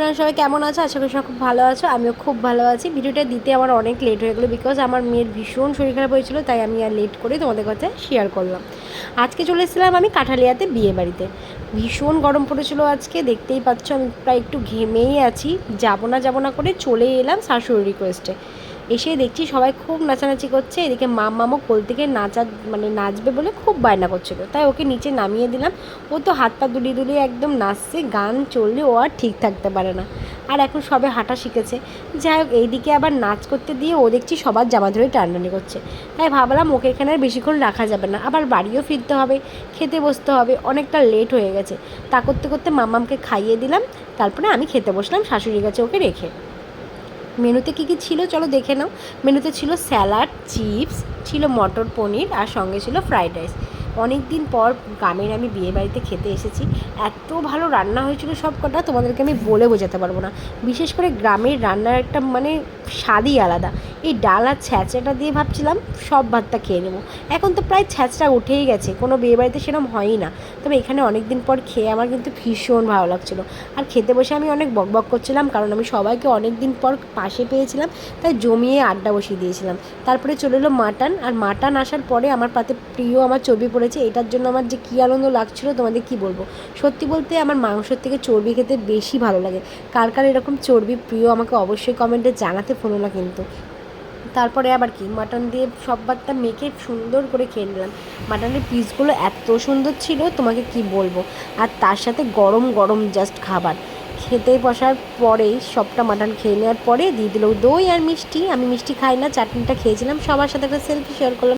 তোমরা সবাই কেমন আছো? আশা করি সবাই খুব ভালো আছো। আমিও খুব ভালো আছি। ভিডিওটা দিতে আমার অনেক লেট হয়ে গেলো বিকজ আমার মেয়ের ভীষণ শরীর খারাপ হয়েছিল, তাই আমি আর লেট করে তোমাদের কথা শেয়ার করলাম। আজকে চলে এসেছিলাম আমি কাঠালিয়াতে বিয়ে বাড়িতে। ভীষণ গরম পড়েছিল আজকে, দেখতেই পাচ্ছ আমি প্রায় একটু ঘেমেই আছি। যাব না যাব না করে চলে এলাম শাশুড়ি রিকোয়েস্টে এসে দেখছি সবাই খুব নাচানাচি করছে, এদিকে মাম মামো কোল থেকে নাচা মানে নাচবে বলে খুব বায়না করছিল। তাই ওকে নিচে নামিয়ে দিলাম। ও তো হাত পা দুলিয়ে দুলিয়ে একদম নাচছে, গান চললে ও আর ঠিক থাকতে পারে না। আর এখন সবে হাঁটা শিখেছে। যাই হোক, এইদিকে আবার নাচ করতে দিয়ে ও দেখছি সবার জামা ধরে টানটানি করছে। তাই ভাবলাম ওকে এখানে আর বেশিক্ষণ রাখা যাবে না। আবার বাড়িও ফিরতে হবে, খেতে বসতে হবে, অনেকটা লেট হয়ে গেছে। তা করতে করতে মামামকে খাইয়ে দিলাম। তারপরে আমি খেতে বসলাম, শাশুড়ির কাছে ওকে রেখে। মেনুতে কী কী ছিল? চলো দেখে নাও। মেনুতে ছিল স্যালাড, চিপস, ছিল মটর পনির আর সঙ্গে ছিল ফ্রাইড রাইস। অনেক দিন পর গ্রামের আমি বিয়ে বাড়িতে খেতে এসেছি। এত ভালো রান্না হয়েছিল সব কটা, তোমাদেরকে আমি বলে বোঝাতে পারব না। বিশেষ করে গ্রামের রান্নার একটা মানে স্বাদই আলাদা। এই ডাল আর ছ্যাঁচড়াটা দিয়ে ভাবছিলাম সব ভাতটা খেয়ে নেব। এখন তো প্রায় ছ্যাঁচড়া উঠেই গেছে, কোনো বিয়ে বাড়িতে সেরকম হয়ই না। তবে এখানে অনেক দিন পর খেয়ে আমার কিন্তু ভীষণ ভালো লাগছিল। আর খেতে বসে আমি অনেক বকবক করছিলাম, কারণ আমি সবাইকে অনেক দিন পর পাশে পেয়েছিলাম, তাই জমিয়ে আড্ডা বসিয়ে দিয়েছিলাম। তারপরে চলে এলো মাটন, আর মাটন আসার পরে আমার পাতে প্রিয় আমার চর্বি পড়েছে, এটার জন্য আমার যে কী আনন্দ লাগছিল তোমাদের কি বলব? সত্যি বলতে আমার মাংসের থেকে চর্বি খেতে বেশি ভালো লাগে। কার কার এরকম চর্বি প্রিয় আমাকে অবশ্যই কমেন্টে জানাতে ফোনো না কিন্তু। তারপরে আবার কি মাটন দিয়ে সব ভাতটা মেখে সুন্দর করে খেয়ে নিলাম। মাটনের পিসগুলো এত সুন্দর ছিল, তোমাকে কি বলব? আর তার সাথে গরম গরম জাস্ট খাবার। খেতে বসার পরেই সবটা মাটন খেয়ে নেওয়ার পরে দিয়ে দিল দই আর মিষ্টি। আমি মিষ্টি খাই না, চাটনিটা খেয়েছিলাম। সবার সাথে একটা সেলফি শেয়ার করলাম।